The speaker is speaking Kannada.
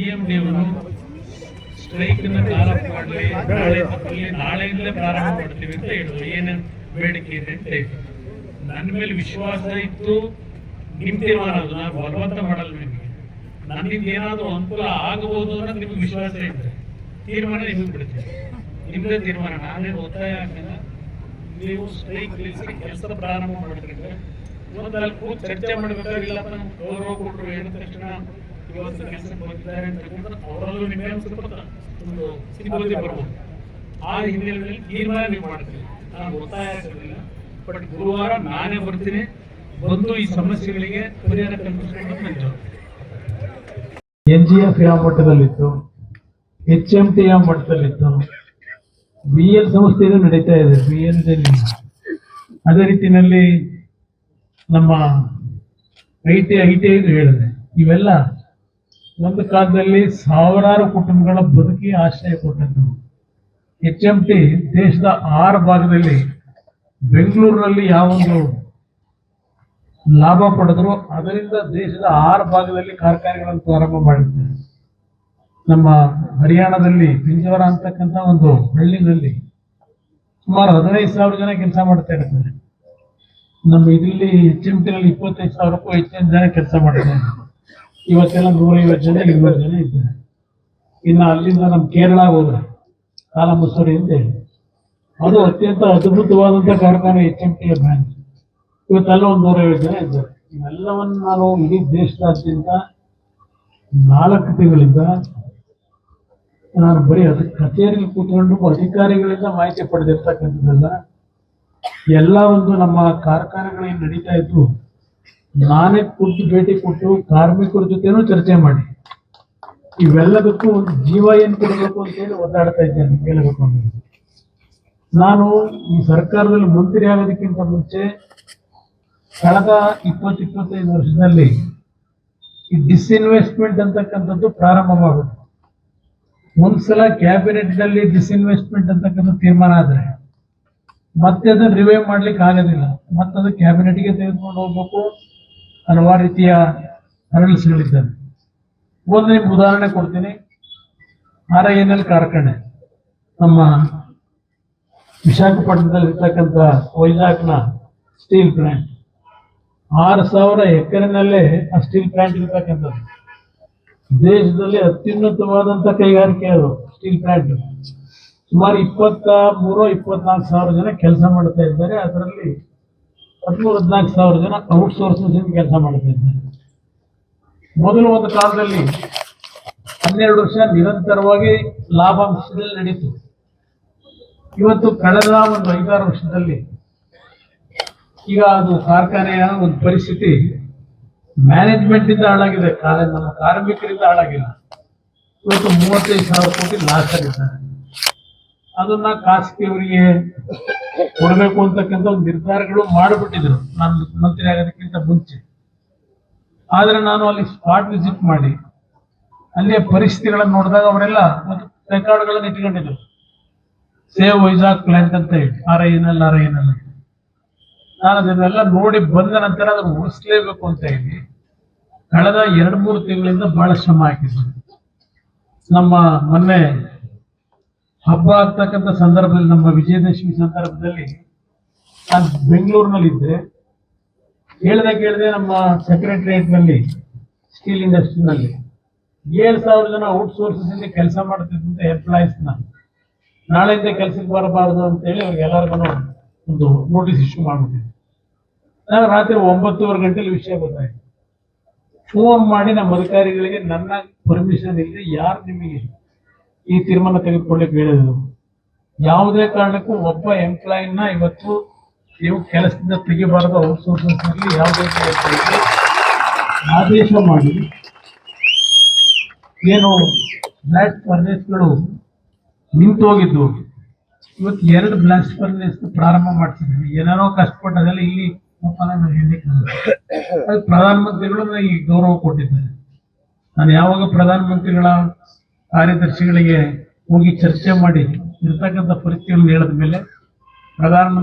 ಸಿ ಎಂ ಡಿ ಸ್ಟ್ರೈಕ್ ಪ್ರಾರಂಭ ಮಾಡಲಿ ನಾಳೆ ತಪ್ಪಲಿ ನಾಳೆಯಿಂದಲೇ ಪ್ರಾರಂಭ ಮಾಡ್ತೀವಿ ಅಂತ ಹೇಳಿದ್ರು. ಏನೇನು ಬೇಡಿಕೆ ಇದೆ ಅಂತ ನನ್ನ ಮೇಲೆ ವಿಶ್ವಾಸ ಇತ್ತು ನಿಮ್ ತೀರ್ಮಾನ ಅದು ನಾನು ಬಲವಂತ ಮಾಡಲ್ಲ ನಿಮಗೆ. ನನ್ನಿಂದ ಏನಾದರೂ ಅನುಕೂಲ ಆಗಬಹುದು ಅನ್ನೋದು ನಿಮ್ಗೆ ವಿಶ್ವಾಸ ಇದ್ರೆ. ತೀರ್ಮಾನ ನಿಮಗೆ ಬಿಡ್ತೀನಿ. ನಿಮ್ದೇ ತೀರ್ಮಾನ ನಾನೇನು ಒತ್ತಾಯ ಹಾಕಿಲ್ಲ ನೀವು ಸ್ಟ್ರೈಕ್ ನಿಲ್ಲಿಸಿ ಕೆಲಸ ಪ್ರಾರಂಭ ಮಾಡಿದ್ರೆ ಒಂದು ಅಲ್ಲಿ ಕೂತು ಚರ್ಚೆ ಮಾಡ್ಬೇಕಾದ್ರೆ ಇಲ್ಲಪ್ಪ ಗೌರವ ಕೊಟ್ಟರು ಹೇಳಿದ ತಕ್ಷಣ ಆ ಹಿನ್ನೆಲೆಯಲ್ಲಿ ಗುರುವಾರ ನಾನೇ ಬರ್ತೀನಿ. ಬಂದು ಈ ಸಮಸ್ಯೆಗಳಿಗೆ ಪರಿಹಾರ ಕಲ್ಪಿಸಿಕೊಂಡು. ಎನ್ ಜಿ ಎಫ್ ಯಾವ ಮಟ್ಟದಲ್ಲಿತ್ತು, ಎಚ್ ಎಂ ಟಿ ಯಾವ ಮಟ್ಟದಲ್ಲಿತ್ತು, ಬಿ ಎಲ್ ಸಂಸ್ಥೆಯಲ್ಲಿ ನಡೀತಾ ಇದೆ, ಬಿ ಎಲ್ ಅದೇ ರೀತಿಯಲ್ಲಿ ನಮ್ಮ ಐ ಟಿ ಐ ಟಿ ಐದು ಹೇಳಿದೆ, ಇವೆಲ್ಲ ಒಂದು ಕಾಲದಲ್ಲಿ ಸಾವಿರಾರು ಕುಟುಂಬಗಳ ಬದುಕಿ ಆಶ್ರಯ ಕೊಟ್ಟದ್ದು. ಎಚ್ ಎಂ ಟಿ ದೇಶದ ಆರು ಭಾಗದಲ್ಲಿ ಬೆಂಗಳೂರಿನಲ್ಲಿ ಯಾವೊಂದು ಲಾಭ ಪಡೆದ್ರು, ಅದರಿಂದ ದೇಶದ ಆರು ಭಾಗದಲ್ಲಿ ಕಾರ್ಖಾನೆಗಳನ್ನು ಪ್ರಾರಂಭ ಮಾಡಿದ್ದೆ ನಮ್ಮ ಹರಿಯಾಣದಲ್ಲಿ ಪಿಂಜವರ ಅಂತಕ್ಕಂಥ ಒಂದು ಹಳ್ಳಿನಲ್ಲಿ ಸುಮಾರು ಹದಿನೈದು ಸಾವಿರ ಜನ ಕೆಲಸ ಮಾಡ್ತಾ ಇರ್ತಾರೆ. ನಮ್ಮ ಇದರಲ್ಲಿ ಎಚ್ ಎಂ ಟಿನಲ್ಲಿ ಇಪ್ಪತ್ತೈದು ಸಾವಿರಕ್ಕೂ ಹೆಚ್ಚಿನ ಜನ ಕೆಲಸ ಮಾಡ್ತಾರೆ ಇವತ್ತೆಲ್ಲ ನೂರೈವತ್ತು ಜನ, ಇನ್ನೂರು ಜನ ಇದ್ದಾರೆ. ಇನ್ನು ಅಲ್ಲಿಂದ ನಮ್ಮ ಕೇರಳ ಹೋದ್ರೆ, ಕಾಲಮಸೂರಿ ಅಂತ ಹೇಳಿ. ಅದು ಅತ್ಯಂತ ಅದ್ಭುತವಾದಂಥ ಕಾರ್ಖಾನೆ ಎಚ್ ಎಂ ಟಿಯ ಬ್ರಾಂಚ್ ಇವತ್ತೆಲ್ಲ ಒಂದು ನೂರೈವತ್ತು ಜನ ಇದ್ದಾರೆ. ಇವೆಲ್ಲವನ್ನು ನಾನು ಇಡೀ ದೇಶದಾದ್ಯಂತ ನಾಲ್ಕು ತಿಂಗಳಿಂದ ನಾನು ಬರೀ ಅದಕ್ಕೆ ಕಚೇರಿಯಲ್ಲಿ ಕೂತ್ಕೊಂಡು ಅಧಿಕಾರಿಗಳಿಂದ ಮಾಹಿತಿ ಪಡೆದಿರ್ತಕ್ಕಂಥದ್ದೆಲ್ಲ, ಎಲ್ಲ ಒಂದು ನಮ್ಮ ಕಾರ್ಖಾನೆಗಳಲ್ಲಿ ನಡೀತಾ ಇದ್ದು ನಾನೇ ಕೂತು ಭೇಟಿ ಕೊಟ್ಟು ಕಾರ್ಮಿಕರ ಜೊತೆನೂ ಚರ್ಚೆ ಮಾಡಿ. ಇವೆಲ್ಲದಕ್ಕೂ ಒಂದು ಜೀವ ಏನ್ ಕೊಡಬೇಕು ಅಂತ ಹೇಳಿ ಒದ್ದಾಡ್ತಾ ಇದ್ದೇನೆ ಹೇಳಬೇಕು ಅಂದ್ರೆ ನಾನು ಈ ಸರ್ಕಾರದಲ್ಲಿ ಮಂತ್ರಿ ಆಗೋದಕ್ಕಿಂತ ಮುಂಚೆ ಕಳೆದ ಇಪ್ಪತ್ತು ಇಪ್ಪತ್ತೈದು ವರ್ಷದಲ್ಲಿ ಈ ಡಿಸ್ಇನ್ವೆಸ್ಟ್ಮೆಂಟ್ ಅಂತಕ್ಕಂಥದ್ದು ಪ್ರಾರಂಭವಾಗುತ್ತೆ ಒಂದು ಒಂದ್ಸಲ ಕ್ಯಾಬಿನೆಟ್ನಲ್ಲಿ ಡಿಸ್ಇನ್ವೆಸ್ಟ್ಮೆಂಟ್ ಅಂತಕ್ಕಂಥ ತೀರ್ಮಾನ ಆದ್ರೆ ಮತ್ತೆ ಅದನ್ನ ರಿವೈವ್ ಮಾಡ್ಲಿಕ್ಕೆ ಆಗೋದಿಲ್ಲ. ಮತ್ತದು ಕ್ಯಾಬಿನೆಟ್ಗೆ ತೆಗೆದುಕೊಂಡು ಹೋಗ್ಬೇಕು ಹಲವಾರು ರೀತಿಯ ಹರಳಿಸ್ಗಳಿದ್ದಾವೆ ಒಂದು ನಿಮ್ಗೆ ಉದಾಹರಣೆ ಕೊಡ್ತೀನಿ. ಆರ್ ಎನ್ ಎಲ್ ಕಾರ್ಖಾನೆ. ನಮ್ಮ ವಿಶಾಖಪಟ್ಟಣದಲ್ಲಿರ್ತಕ್ಕಂಥ ವೈಜಾಗ್ನ ಸ್ಟೀಲ್ ಪ್ಲಾಂಟ್. ಆರು ಸಾವಿರ ಎಕರೆನಲ್ಲೇ ಆ ಸ್ಟೀಲ್ ಪ್ಲಾಂಟ್ ಇರ್ತಕ್ಕಂಥದ್ದು. ದೇಶದಲ್ಲಿ ಅತ್ಯುನ್ನತವಾದಂಥ ಕೈಗಾರಿಕೆ ಅದು, ಸ್ಟೀಲ್ ಪ್ಲಾಂಟ್. ಸುಮಾರು ಇಪ್ಪತ್ತ ಮೂರು, ಇಪ್ಪತ್ನಾಲ್ಕು ಸಾವಿರ ಜನ ಕೆಲಸ ಮಾಡ್ತಾ ಇದ್ದಾರೆ. ಅದರಲ್ಲಿ ಹದಿಮೂರು ಹದಿನಾಲ್ಕು ಸಾವಿರ ಜನ ಔಟ್ ಔಟ್ಸೋರ್ಸಸ್ ಕೆಲಸ ಮಾಡ್ತಾ ಇದ್ದಾರೆ. ಮೊದಲು ಒಂದು ಕಾಲದಲ್ಲಿ ಹನ್ನೆರಡು ವರ್ಷ ನಿರಂತರವಾಗಿ ಲಾಭಾಂಶದಲ್ಲಿ ನಡೀತು. ಇವತ್ತು ಕಳೆದ ಒಂದು ಐದಾರು ವರ್ಷದಲ್ಲಿ ಈಗ ಅದು ಕಾರ್ಖಾನೆಯ ಒಂದು ಪರಿಸ್ಥಿತಿ ಮ್ಯಾನೇಜ್ಮೆಂಟ್ ಇಂದ ಹಾಳಾಗಿದೆ. ನಮ್ಮ ಕಾರ್ಮಿಕರಿಂದ ಹಾಳಾಗಿಲ್ಲ. ಇವತ್ತು ಮೂವತ್ತೈದು ಸಾವಿರ ಕೋಟಿ ಲಾಸ್ ಆಗಿದ್ದಾರೆ ಅದನ್ನ ಖಾಸಗಿಯವರಿಗೆ ಕೊಡಬೇಕು ಅಂತಕ್ಕಂಥ ಒಂದು ನಿರ್ಧಾರಗಳು ಮಾಡಿಬಿಟ್ಟಿದ್ರು ನಾನು ಮಂತ್ರಿ ಆಗೋದಕ್ಕಿಂತ ಮುಂಚೆ. ಆದ್ರೆ ನಾನು ಅಲ್ಲಿ ಸ್ಪಾಟ್ ವಿಸಿಟ್ ಮಾಡಿ, ಅಲ್ಲಿಯ ಪರಿಸ್ಥಿತಿಗಳನ್ನು ನೋಡಿದಾಗ ಅವರೆಲ್ಲ ಒಂದು ರೆಕಾರ್ಡ್ಗಳನ್ನು ಇಟ್ಕೊಂಡಿದ್ರು. ಸೇವ್ ವೈಜಾಗ್ ಪ್ಲಾಂಟ್ ಅಂತ ಹೇಳಿ R L R I N L ನಾನು ಅದನ್ನೆಲ್ಲ ನೋಡಿ ಬಂದ ನಂತರ ಅದನ್ನು ಉಳಿಸ್ಲೇಬೇಕು ಅಂತ ಹೇಳಿ ಕಳೆದ ಎರಡು ಮೂರು ತಿಂಗಳಿಂದ ಬಹಳ ಶ್ರಮ ಹಾಕಿದ್ದೆ ನಮ್ಮ ಮೊನ್ನೆ ಹಬ್ಬ ಆಗ್ತಕ್ಕಂಥ ಸಂದರ್ಭದಲ್ಲಿ, ನಮ್ಮ ವಿಜಯದಶಮಿ ಸಂದರ್ಭದಲ್ಲಿ ನಾನು ಬೆಂಗಳೂರಿನಲ್ಲಿದ್ದೆ. ಹೇಳ್ದೆ ಕೇಳಿದೆ ನಮ್ಮ ಸೆಕ್ರೆಟರಿಯೇಟ್ನಲ್ಲಿ ಸ್ಟೀಲ್ ಇಂಡಸ್ಟ್ರಿನಲ್ಲಿ ಏಳು ಸಾವಿರ ಜನ ಔಟ್ಸೋರ್ಸಸ್ ಇಂದ ಕೆಲಸ ಮಾಡ್ತಿದ್ದಂಥ ಎಂಪ್ಲಾಯೀಸ್ನ ನಾಳೆಯಿಂದ ಕೆಲಸಕ್ಕೆ ಬರಬಾರದು ಅಂತ ಹೇಳಿ ಅವ್ರಿಗೆ ಎಲ್ಲರಿಗೂ ಒಂದು ನೋಟಿಸ್ ಇಶ್ಯೂ ಮಾಡಿಬಿಟ್ಟಿದ್ದೆ. ನಾನು ರಾತ್ರಿ ಒಂಬತ್ತುವರೆ ಗಂಟೆಲಿ ವಿಷಯ ಗೊತ್ತಾಯ್ತು. ಫೋನ್ ಮಾಡಿ ನಮ್ಮ ಅಧಿಕಾರಿಗಳಿಗೆ ನನ್ನ ಪರ್ಮಿಷನ್ ಇಲ್ಲದೆ ಯಾರು ನಿಮಗೆ ಈ ತೀರ್ಮಾನ ತೆಗೆದುಕೊಳ್ಳಿಕ್ಕೆ ಹೇಳಿದ್ರು. ಯಾವುದೇ ಕಾರಣಕ್ಕೂ ಒಬ್ಬ ಎಂಪ್ಲಾಯಿನ ಇವತ್ತು ನೀವು ಕೆಲಸದಿಂದ ತೆಗಿಬಾರದು ಔಟ್ಸೋರ್ಸಸ್ನಲ್ಲಿ ಯಾವುದೇ ಆದೇಶ ಮಾಡಿ. ಏನು ಬ್ಲಾಸ್ಟ್ ಫರ್ನೇಸ್ಗಳು ನಿಂತೋಗಿದ್ದು, ಇವತ್ತು ಎರಡು ಬ್ಲಾಸ್ಟ್ ಫರ್ನೇಸ್ ಪ್ರಾರಂಭ ಮಾಡ್ತಿದ್ವಿ ಏನೇನೋ ಕಷ್ಟಪಟ್ಟದೆಲ್ಲ ಇಲ್ಲಿ ಪ್ರಧಾನಮಂತ್ರಿಗಳು ನನಗೆ ಗೌರವ ಕೊಟ್ಟಿದ್ದಾರೆ. ನಾನು ಯಾವಾಗ ಪ್ರಧಾನಮಂತ್ರಿಗಳ ಕಾರ್ಯದರ್ಶಿಗಳಿಗೆ ಹೋಗಿ ಚರ್ಚೆ ಮಾಡಿ ಇರ್ತಕ್ಕಂಥ ಪರಿಸ್ಥಿತಿಯನ್ನು ಹೇಳಿದ ಮೇಲೆ ಪ್ರಧಾನಮಂತ್ರಿ